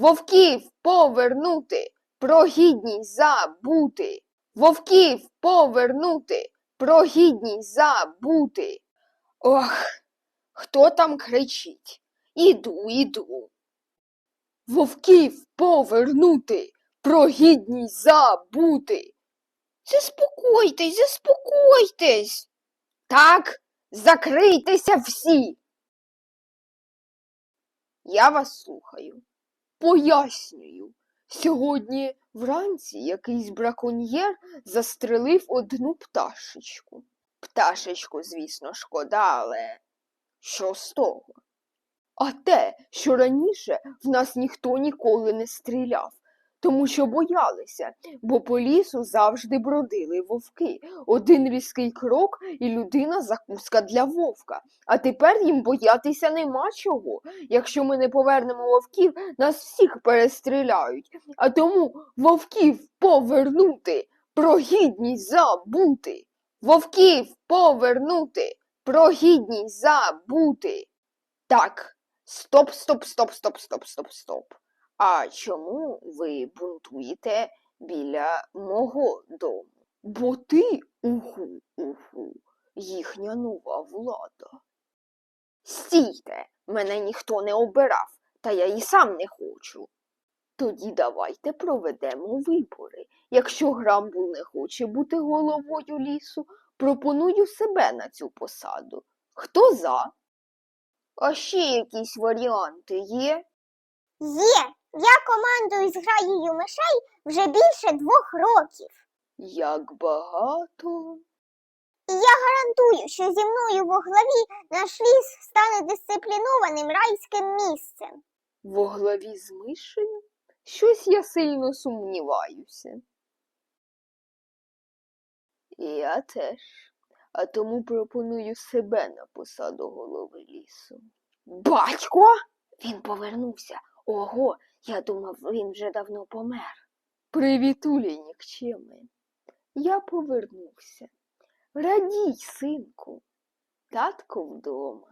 Вовків повернути, про гідність забути. Вовків повернути, про гідність забути. Ох, хто там кричить? Іду, іду. Вовків повернути, про гідність забути. Заспокойтесь, заспокойтесь. Так, закрийтеся всі. Я вас слухаю. Пояснюю. Сьогодні вранці якийсь браконьєр застрелив одну пташечку. Пташечку, звісно, шкода, але що з того? А те, що раніше в нас ніхто ніколи не стріляв, тому що боялися, бо по лісу завжди бродили вовки. Один різкий крок і людина закуска для вовка. А тепер їм боятися нема чого. Якщо ми не повернемо вовків, нас всіх перестріляють. А тому вовків повернути, про гідність забути. Вовків повернути, про гідність забути. Так, стоп, стоп, стоп, стоп, стоп, стоп, стоп. А чому ви бунтуєте біля мого дому? Бо ти, угу, угу, їхня нова влада. Стійте, мене ніхто не обирав, та я і сам не хочу. Тоді давайте проведемо вибори. Якщо Грамбул не хоче бути головою лісу, пропоную себе на цю посаду. Хто за? А ще якісь варіанти є? Є. Я командую з граєю мишей вже більше двох років. Як багато. І я гарантую, що зі мною во главі наш ліс стане дисциплінованим райським місцем. Во главі з мишею? Щось я сильно сумніваюся. Я теж. А тому пропоную себе на посаду голови лісу. Батько? Він повернувся. Ого, я думав, він вже давно помер. Привітулі, нікчеми. Я повернувся. Радій, синку. Татко вдома.